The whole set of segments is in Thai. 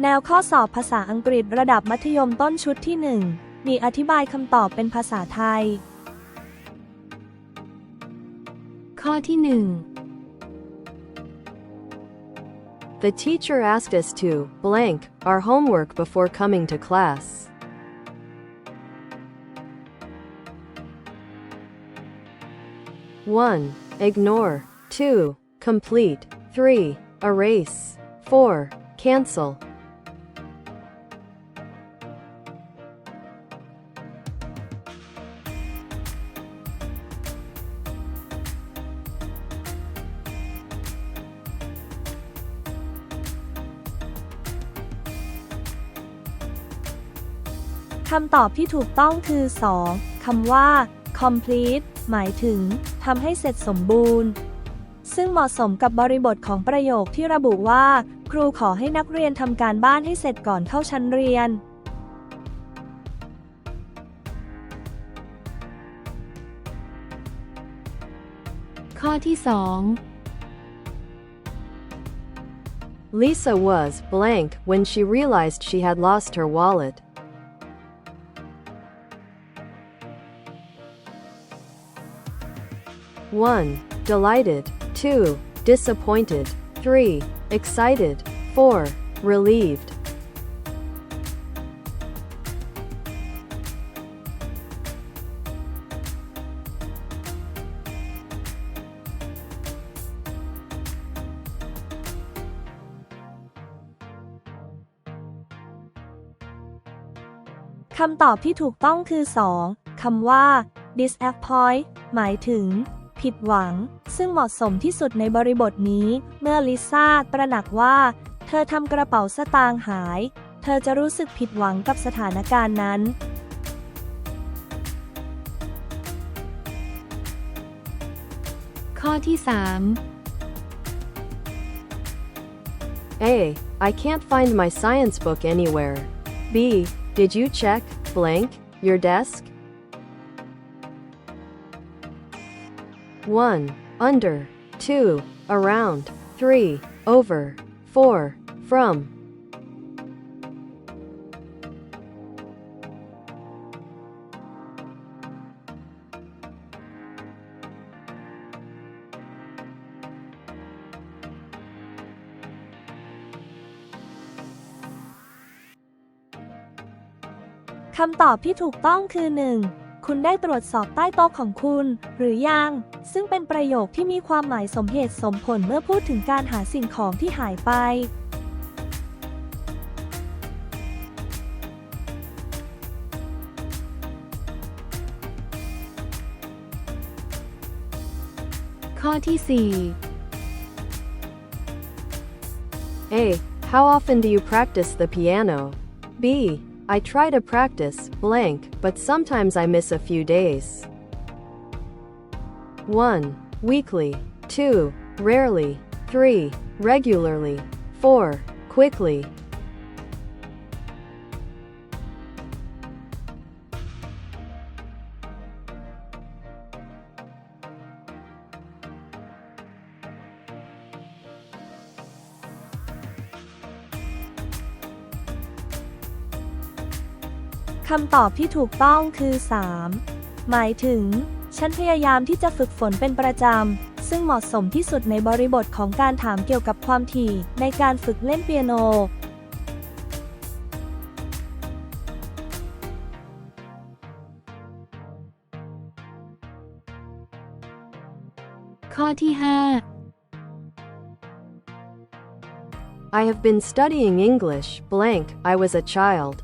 แนวข้อสอบภาษาอังกฤษระดับมัธยมต้นชุดที่ 1 มีอธิบายคำตอบเป็นภาษาไทย ข้อที่หนึ่ง The teacher asked us to blank our homework before coming to class. One, ignore. Two, complete. Three, erase. Four, cancel. คำตอบที่ถูกต้องคือ 2. คำว่า complete หมายถึงทำให้เสร็จสมบูรณ์ ซึ่งเหมาะสมกับบริบทของประโยคที่ระบุว่า ครูขอให้นักเรียนทำการบ้านให้เสร็จก่อนเข้าชั้นเรียน ข้อที่สอง Lisa was blank when she realized she had lost her wallet. One, delighted. Two, disappointed. Three, excited. Four, relieved. คำตอบที่ถูกต้องคือ 2. คำว่า disappoint หมายถึง ผิดหวัง ซึ่งเหมาะสมที่สุดในบริบทนี้ เมื่อลิซ่าตระหนักว่า เธอทำกระเป๋าสตางค์หาย เธอจะรู้สึกผิดหวังกับสถานการณ์นั้นข้อที่สาม A. I can't find my science book anywhere. B. Did you check blank your desk? 1. Under. 2. Around. 3. Over. 4. From. คำตอบที่ถูกต้องคือ 1. คุณได้ตรวจสอบใต้โต๊ะของคุณ หรือยัง ซึ่งเป็นประโยคที่มีความหมายสมเหตุสมผลเมื่อพูดถึงการหาสิ่งของที่หายไป ข้อที่สี่ A. How often do you practice the piano? B. I try to practice blank, but sometimes I miss a few days. 1. Weekly. 2. Rarely. 3. Regularly. 4. Quickly. คำตอบที่ถูกต้องคือ 3. หมายถึง ฉันพยายามที่จะฝึกฝนเป็นประจำ ซึ่งเหมาะสมที่สุดในบริบทของการถามเกี่ยวกับความถี่ในการฝึกเล่นเปียโน ข้อที่ห้า I have been studying English blank I was a child.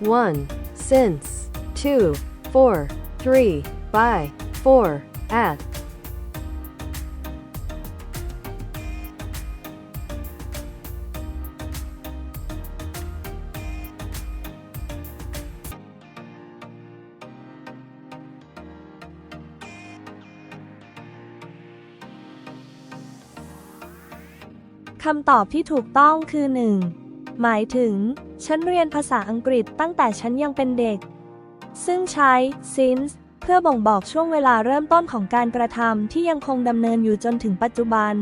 1. Since. 2. For. 3. By. 4. At. คำตอบที่ถูกต้องคือ 1. หมายถึง ฉันเรียนภาษาอังกฤษตั้งแต่ฉันยังเป็นเด็ก ซึ่งใช้ since เพื่อบ่งบอกช่วงเวลาเริ่มต้นของการกระทำที่ยังคงดำเนินอยู่จนถึงปัจจุบัน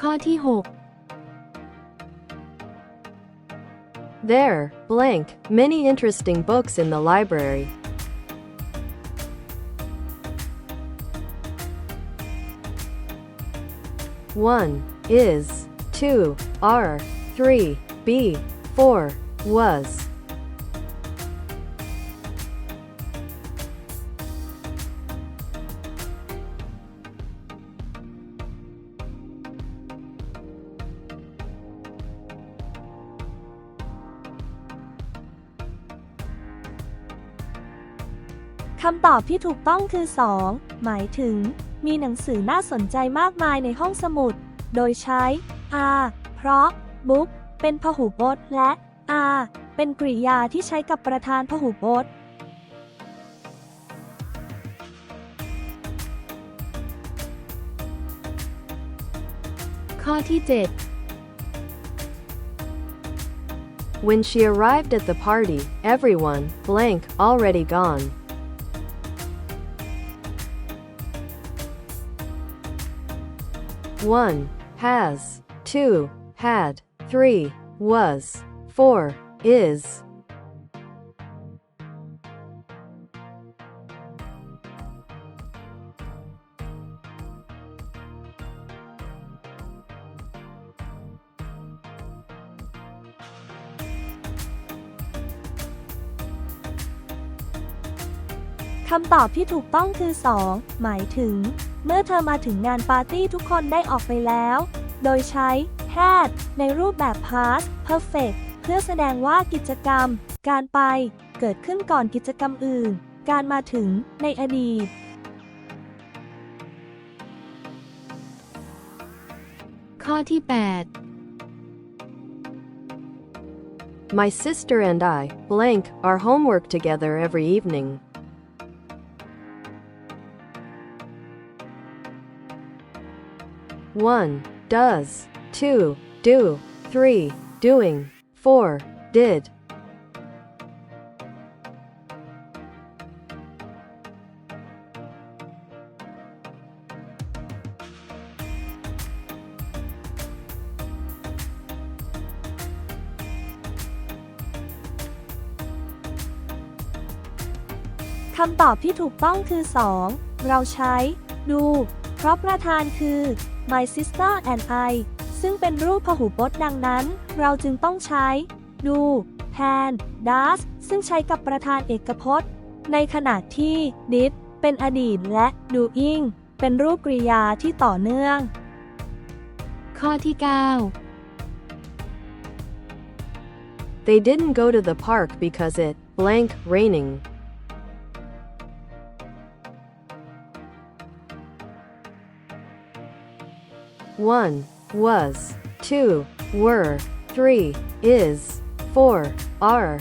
ข้อที่ There, blank, many interesting books in the library. 1 is 2 are 3 be 4 was คำตอบที่ถูกต้องคือ 2 หมายถึง มีหนังสือน่าสนใจมากมายในห้องสมุด โดยใช้ are เพราะ book เป็นพหูพจน์และ are เป็นกริยาที่ใช้กับประธานพหูพจน์ข้อที่ When she arrived at the party, everyone, blank, already gone. One has, two had, three was, four is. คำตอบที่ถูกต้องคือ 2 หมายถึง เมื่อเธอมาถึงงานปาร์ตี้ทุกคนได้ออกไปแล้ว โดยใช้ had ในรูปแบบ past perfect เพื่อแสดงว่ากิจกรรม การไป เกิดขึ้นก่อนกิจกรรมอื่น การมาถึง ในอดีต8ข้อที่ My sister and I, blank, our homework together every evening. One does, two do, three doing, four did. คำตอบที่ถูกต้องคือ 2 เราใช้ ดู เพราะประธานคือ my sister and I ซึ่งเป็นรูปพหูพจน์ดังนั้น เราจึงต้องใช้ดูแทน does ซึ่งใช้กับประธานเอกพจน์ ในขณะที่ did เป็นอดีตและ doing เป็นรูปกริยาที่ต่อเนื่อง ข้อที่ They didn't go to the park because it, blank, raining. One was, two were, three is, four are.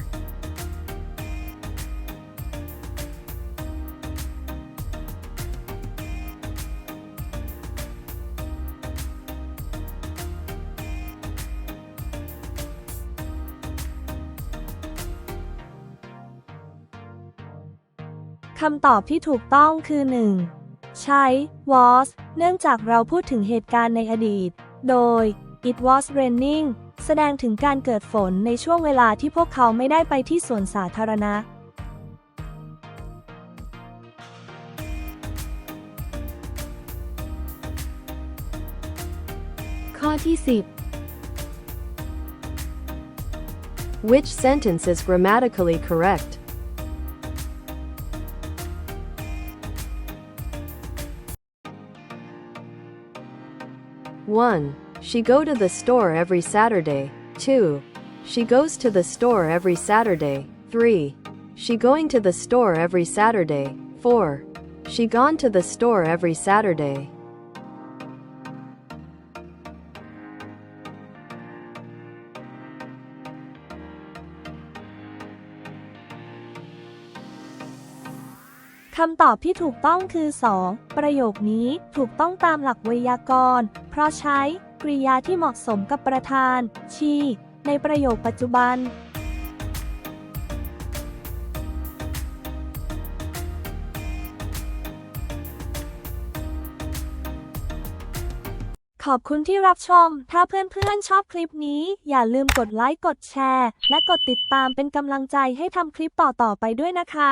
คำตอบที่ถูกต้องคือ 1. ใช้ was เนื่องจากเราพูดถึงเหตุการณ์ในอดีต โดย it was raining แสดงถึงการเกิดฝนในช่วงเวลาที่พวกเขาไม่ได้ไปที่สวนสาธารณะ ข้อที่ Which sentence is grammatically correct? One, she go to the store every Saturday. Two, she goes to the store every Saturday. Three, she going to the store every Saturday. Four, she gone to the store every Saturday. คำตอบที่ถูกต้องคือ 2 ประโยคนี้ถูกต้องตามหลักไวยากรณ์ เพราะใช้กริยาที่เหมาะสมกับประธาน she ในประโยคปัจจุบัน ขอบคุณที่รับชม ถ้าเพื่อนๆชอบคลิปนี้ อย่าลืมกดไลค์ กดแชร์ และกดติดตามเป็นกำลังใจให้ทำคลิปต่อๆไปด้วยนะคะ